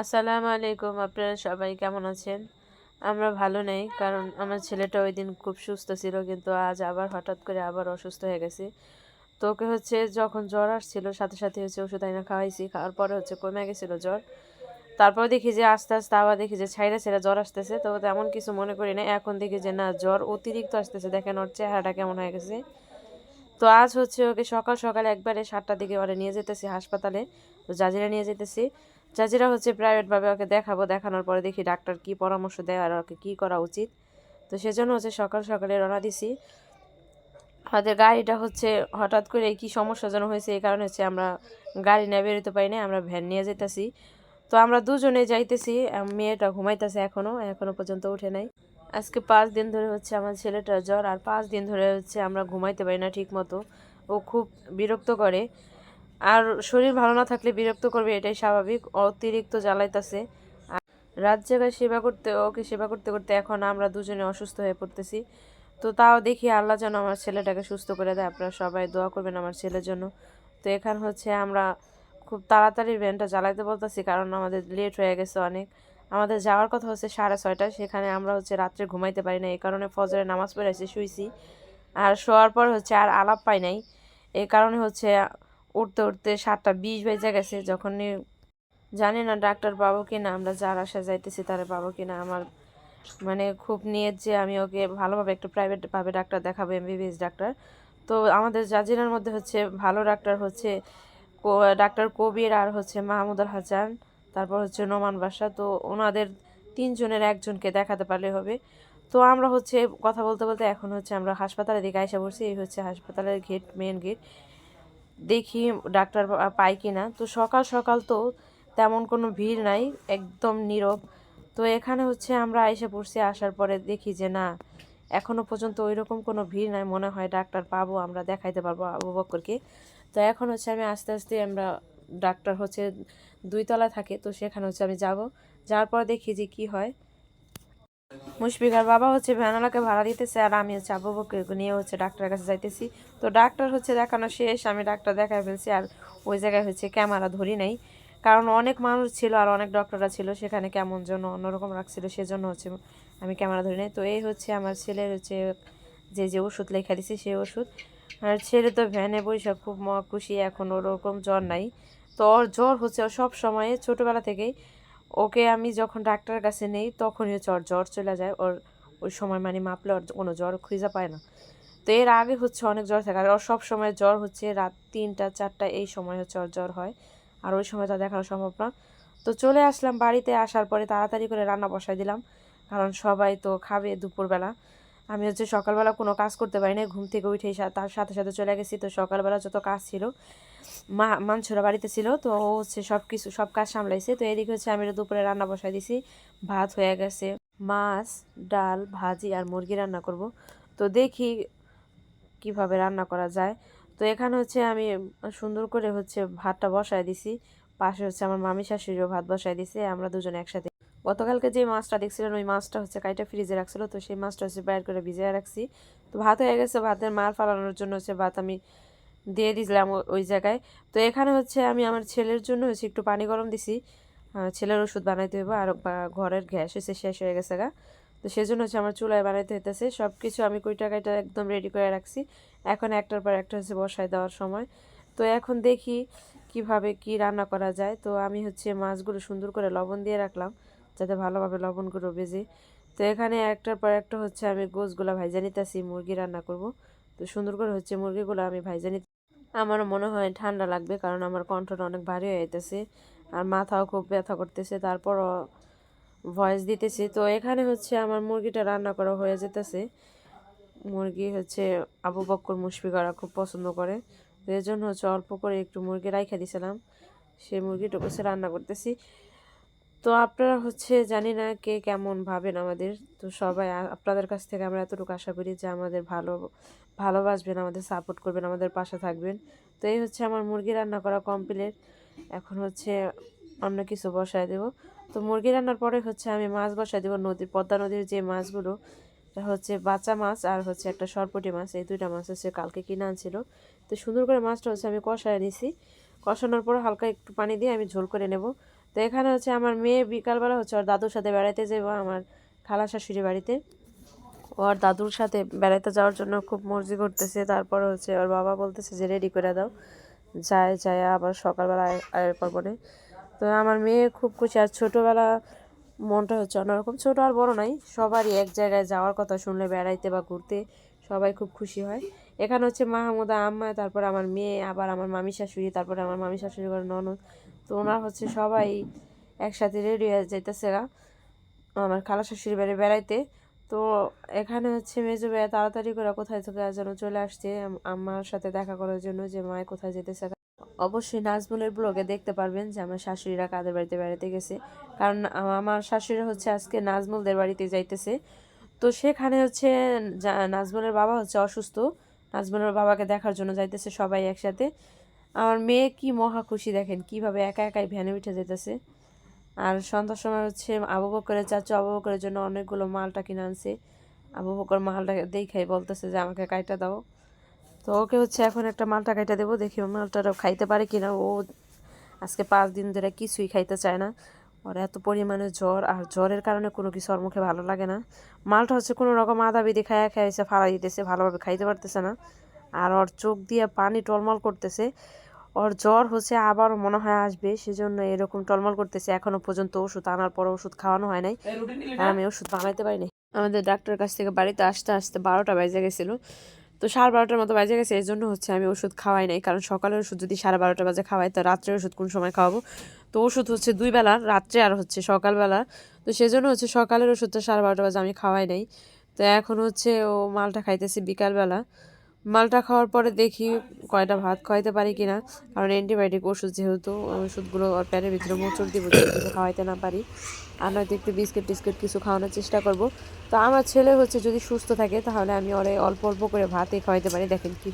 আসসালামু আলাইকুম, আপনারা সবাই কেমন আছেন? আমরা ভালো নেই, কারণ আমার ছেলেটা ওই দিন খুব সুস্থ ছিল, কিন্তু আজ আবার হঠাৎ করে আবার অসুস্থ হয়ে গেছে। তো ওকে হচ্ছে যখন জ্বর আসছিল, সাথে সাথে হচ্ছে ওষুধ আইনা খাওয়াইছি, খাওয়ার পরে হচ্ছে কমে গেছিল জ্বর। তারপর দেখি যে আস্তে আস্তে আবার দেখি যে ছাইরা ছাইরা জ্বর আসতেছে, তো তেমন কিছু মনে করি না এখন দেখি যে না, জ্বর অতিরিক্ত আসতেছে, দেখেন ওর চেহারাটা কেমন হয়ে গেছে। তো আজ হচ্ছে ওকে সকাল সকাল একবারে সাতটার দিকে ওরে নিয়ে যেতেছি হাসপাতালে, তো জাজিরা নিয়ে যেতেছি। জাজিরা হচ্ছে প্রাইভেটভাবে ওকে দেখাবো, দেখানোর পরে দেখি ডাক্তার কি পরামর্শ দেয় আর ওকে কী করা উচিত। তো সেজন্য হচ্ছে সকাল সকালে রওনা দিছি। আমাদের গাড়িটা হচ্ছে হঠাৎ করে কি সমস্যা যেন হয়েছে, এই কারণে হচ্ছে আমরা গাড়ি নিয়ে বেরোতে পারি না আমরা ভ্যান নিয়ে যেতেছি তো আমরা দুজনে যাইতেছি মেয়েটা ঘুমাইতেছে এখনও এখনও পর্যন্ত উঠে নাই। আজকে পাঁচ দিন ধরে হচ্ছে আমার ছেলেটার জ্বর, আর পাঁচ দিন ধরে হচ্ছে আমরা ঘুমাইতে পারি না ঠিক মতো ও খুব বিরক্ত করে। আর শরীর ভালো না থাকলে বিরক্ত করবে, এটাই স্বাভাবিক। অতিরিক্ত জ্বালাইতেছে। আর রাত জায়গায় সেবা করতে, ওকে সেবা করতে করতে এখন আমরা দুজনে অসুস্থ হয়ে পড়তেছি। তো তাও দেখি আল্লাহ যেন আমার ছেলেটাকে সুস্থ করে দেয়। আপনারা সবাই দোয়া করবেন আমার ছেলের জন্য। তো এখান হচ্ছে আমরা খুব তাড়াতাড়ি ভ্যানটা চালাইতে বলতেছি, কারণ আমাদের লেট হয়ে গেছে অনেক। আমাদের যাওয়ার কথা হচ্ছে সাড়ে ছয়টায় সেখানে আমরা হচ্ছে রাত্রে ঘুমাইতে পারি না এই কারণে ফজরে নামাজ পড়ে এসে শুইছি। আর শোয়ার পর হচ্ছে আর আলাপ পাই নাই। এই কারণে হচ্ছে উঠতে উঠতে সাতটা বিশ বেজে গেছে, যখনই জানি না ডাক্তার পাবো কি না আমরা যার আশা যাইতেছি তারা পাবো কি না আমার মানে খুব নিয়ত যে আমি ওকে ভালোভাবে একটা প্রাইভেটভাবে ডাক্তার দেখাবো এমবিবিএস ডাক্তার। তো আমাদের জাজিরার মধ্যে হচ্ছে ভালো ডাক্তার হচ্ছে ডাক্তার কবির আর হচ্ছে মাহমুদুল হাসান, তারপর হচ্ছে নোমান বাসা তো ওনাদের তিনজনের একজনকে দেখাতে পারলে হবে। তো আমরা হচ্ছে কথা বলতে বলতে এখন হচ্ছে আমরা হাসপাতালের দিকে আইসা পড়ছি, এই হচ্ছে হাসপাতালের গেট মেন গেট দেখি ডাক্তার পাই কি না তো সকাল সকাল তো তেমন কোনো ভিড় নাই, একদম নীরব। তো এখানে হচ্ছে আমরা এসে পড়ছি, আসার পরে দেখি যে না, এখনও পর্যন্ত ওই রকম কোনো ভিড় নাই, মনে হয় ডাক্তার পাবো, আমরা দেখাইতে পারব আবু বক্করকে। তো এখন হচ্ছে আমি আস্তে আস্তে আমরা ডাক্তার হচ্ছে দুই তলায় থাকে, তো সেখানে হচ্ছে আমি যাব। যাওয়ার পর দেখি যে কি হয়। মুশফিকার বাবা হচ্ছে ভ্যানালাকে ভাড়া দিতেছে আর আমি হচ্ছে আবু বকরকে নিয়ে হচ্ছে ডাক্তারের কাছে যাইতেছি। তো ডাক্তার হচ্ছে দেখানো শেষ, আমি ডাক্তার দেখায় ফেলছি আর ওই জায়গায় হচ্ছে ক্যামেরা ধরি নাই। কারণ অনেক মানুষ ছিল আর অনেক ডক্টররা ছিল সেখানে কেমন যেন অন্যরকম রাখছিল, সেজন্য হচ্ছে আমি ক্যামেরা ধরি নাই। তো এই হচ্ছে আমার ছেলের হচ্ছে যে যে ওষুধ লেখা দিছি সেই ওষুধ। আর ছেলে তো ভ্যানে বসে খুব খুশি, এখন ওরকম জ্বর নাই। তো ওর জ্বর হচ্ছে সব সময়ে ছোটোবেলা থেকেই ওকে আমি যখন ডাক্তারের কাছে নেই, তখনই হচ্ছে জ্বর চলে যায়। ওর, ওই সময় মানে মাপলে ওর কোনো জ্বর খুঁজে পায় না। তো এর আগে হচ্ছে অনেক জ্বর থাকে। আর ওর সব সময় জ্বর হচ্ছে রাত তিনটা, চারটা, এই সময় হচ্ছে ওর জ্বর হয়। আর ওই সময় তা দেখানো সম্ভব না। তো চলে আসলাম বাড়িতে, আসার পরে তাড়াতাড়ি করে রান্না বসাই দিলাম। কারণ সবাই তো খাবে দুপুরবেলা। আমি হচ্ছে সকালবেলা কোনো কাজ করতে পারি না ঘুম থেকে উঠেই সা- তার সাথে সাথে চলে গেছি। তো সকালবেলা যত কাজ ছিল, মা মাঞ্ছরা বাড়িতে ছিল, তো ও হচ্ছে সব কিছু সব কাজ সামলাইছে। তো এদিকে হচ্ছে আমি দুপুরে রান্না বসাই দিছি, ভাত হয়ে গেছে, মাছ, ডাল, ভাজি আর মুরগি রান্না করব। তো দেখি কীভাবে রান্না করা যায়। তো এখানে হচ্ছে আমি সুন্দর করে হচ্ছে ভাতটা বসায় দিছি। পাশে হচ্ছে আমার মামি শাশুড়িও ভাত বসায় দিছে, আমরা দুজনে একসাথে গতকালকে যে মাছটা দেখছিলেন, ওই মাছটা হচ্ছে কাইটা ফ্রিজে রাখছিল, তো সেই মাছটা হচ্ছে বাইর করে ভিজিয়ে রাখছি। তো ভাত হয়ে গেছে, ভাতের মার ফালানোর জন্য হচ্ছে ভাত আমি দিয়ে দিয়েছিলাম ওই জায়গায়। তো এখানে হচ্ছে আমি আমার ছেলের জন্য হচ্ছে একটু পানি গরম দিছি। ছেলের ওষুধ বানাইতে হইব, আর ঘরের গ্যাস হচ্ছে শেষ হয়ে গেছে গা। তো সেজন্য হচ্ছে আমার চুলায় বানাইতে হইতেছে সব কিছু আমি কইটা কাইটা একদম রেডি করে রাখছি। এখন একটার পর একটা হচ্ছে বসায় দেওয়ার সময়। তো এখন দেখি কীভাবে কি রান্না করা যায়। তো আমি হচ্ছে মাছগুলো সুন্দর করে লবণ দিয়ে রাখলাম। যাতে ভালোভাবে লবণগুলো বেজে। তো এখানে একটার পর একটা হচ্ছে আমি গোছগুলো ভাইজা নিতেছি, মুরগি রান্না করব। তো সুন্দর করে হচ্ছে মুরগিগুলো আমি ভাইজা নিতে আমারও মনে হয় ঠান্ডা লাগবে কারণ আমার কণ্ঠটা অনেক ভারী হয়ে যেতেছে আর মাথাও খুব ব্যথা করতেছে। তারপরও ভয়েস দিতেছি। তো এখানে হচ্ছে আমার মুরগিটা রান্না করা হয়ে যেতেছে মুরগি হচ্ছে আবু বক্কর মুশফিকারা খুব পছন্দ করে। তো এর জন্য হচ্ছে অল্প করে একটু মুরগি রাইখা দিয়েছিলাম সেই মুরগিটা হচ্ছে রান্না করতেছি। তো আপনারা হচ্ছে জানি না কে কেমন ভাবেন আমাদের। তো সবাই আপনাদের কাছ থেকে আমরা এতটুকু আশা করি যে আমাদের ভালো, ভালোবাসবেন, আমাদের সাপোর্ট করবেন, আমাদের পাশে থাকবেন। তো এই হচ্ছে আমার মুরগি রান্না করা কমপ্লিট এখন হচ্ছে অন্য কিছু বসায় দেব। তো মুরগি রান্নার পরে হচ্ছে আমি মাছ বসায় দেবো। নদীর পদ্মা নদীর যে মাছগুলো হচ্ছে বাচ্চা মাছ আর হচ্ছে একটা সরপটি মাছ। এই দুইটা মাছ হচ্ছে কালকে কিনে আনছিল। তো সুন্দর করে মাছটা হচ্ছে আমি কষায় নিছি। কষানোর পর হালকা একটু পানি দিয়ে আমি ঝোল করে নেব। তো এখানে হচ্ছে আমার মেয়ে বিকালবেলা হচ্ছে ওর দাদুর সাথে বেড়াইতে যাব আমার খালা শাশুড়ি বাড়িতে। ওর দাদুর সাথে বেড়াইতে যাওয়ার জন্য খুব মর্জি করতেছে। তারপর হচ্ছে ওর বাবা বলতেছে যে, রেডি করে দাও। যায় যায়, আবার সকালবেলা আয় পারবনে। তো আমার মেয়ে খুব খুশি। আর ছোটোবেলা মনটা হচ্ছে অন্যরকম। ছোটো আর বড় নাই, সবারই এক জায়গায় যাওয়ার কথা শুনলে বেড়াইতে বা ঘুরতে সবাই খুব খুশি হয়। এখানে হচ্ছে মাহমুদা আম্মা, তারপর আমার মেয়ে, আবার আমার মামি শাশুড়ি, তারপরে আমার মামি শাশুড়ি করে ননদ। তো ওনার হচ্ছে সবাই একসাথে রেডি হয়ে যাইতেছে গা আমার খালা শাশুড়ি বাড়ি বেড়াইতে। তো এখানে হচ্ছে মেজো ভাইয়া তাড়াতাড়ি করে কোথায় থেকে যেন চলে আসছে। আম- আমার সাথে দেখা করার জন্য যে মায় কোথায় যেতেছে অবশ্যই নাজমুলের ব্লগে দেখতে পারবেন যে আমার শাশুড়িরা কাদের বাড়িতে বেড়াতে গেছে। কারণ আমার শাশুড়ি হচ্ছে আজকে নাজমুলদের বাড়িতে যাইতেছে। তো সেখানে হচ্ছে নাজমুলের বাবা হচ্ছে অসুস্থ। নাজমুলের বাবাকে দেখার জন্য যাইতেছে সবাই একসাথে। আমার মেয়ে কি মহা খুশি দেখেন, কীভাবে একা একাই ভ্যানে উঠে যেতেছে। আর সন্ধ্যার সময় হচ্ছে আবু বকরের চাচু আবু বকরের জন্য অনেকগুলো মালটা কিনে আনছে। আবু বকর মালটা দেখাই বলতেছে যে, আমাকে কাইটা দাও। তো ওকে হচ্ছে এখন একটা মালটা কাইটা দেবো, দেখি ও মালটাটা খাইতে পারে কিনা। ও আজকে পাঁচ দিন ধরে কিছুই খাইতে চায় না। ওর এত পরিমাণে জ্বর, আর জ্বরের কারণে কোনো কিছু ওর মুখে ভালো লাগে না। মালটা হচ্ছে কোনো রকম আদা বিধি খায়া খাইছে, ফালাই দিতেছে, ভালোভাবে খাইতে পারতেছে না। আর ওর চোখ দিয়ে পানি টলমল করতেছে। ওর জ্বর হচ্ছে আবার মনে হয় আসবে সেজন্য এরকম টলমল করতেছে। এখনও পর্যন্ত ওষুধ আনার পর ওষুধ খাওয়ানো হয় নাই। আমি ওষুধ বানাইতে পারি নাই। আমাদের ডাক্তারের কাছ থেকে বাড়িতে আসতে আসতে বারোটা বাজে গেছিল। তো সাড়ে বারোটার মতো বাজে গেছে এই জন্য হচ্ছে আমি ওষুধ খাওয়াই নাই। কারণ সকালের ওষুধ যদি সাড়ে বারোটা বাজে খাওয়াই তো রাত্রের ওষুধ কোন সময় খাওয়াবো? তো ওষুধ হচ্ছে দুই বেলার রাত্রে আর হচ্ছে সকালবেলা। তো সেজন্য হচ্ছে সকালের ওষুধটা সাড়ে বারোটা বাজে আমি খাওয়াই নাই। তো এখন হচ্ছে ও মালটা খাইতেছি বিকালবেলা। মালটা খাওয়ার পরে দেখি কয়টা ভাত খাওয়াইতে পারি কিনা। কারণ অ্যান্টিবায়োটিক ওষুধ যেহেতু, ওষুধগুলো ওর ভিতরে মোচড় দিব খাওয়াইতে না পারি। আর নয়তো একটু বিস্কিট টিস্কিট কিছু খাওয়ানোর চেষ্টা করব। তো আমার ছেলে হচ্ছে যদি সুস্থ থাকে, তাহলে আমি ওরে অল্প অল্প করে ভাতই খাওয়াইতে পারি। দেখেন কি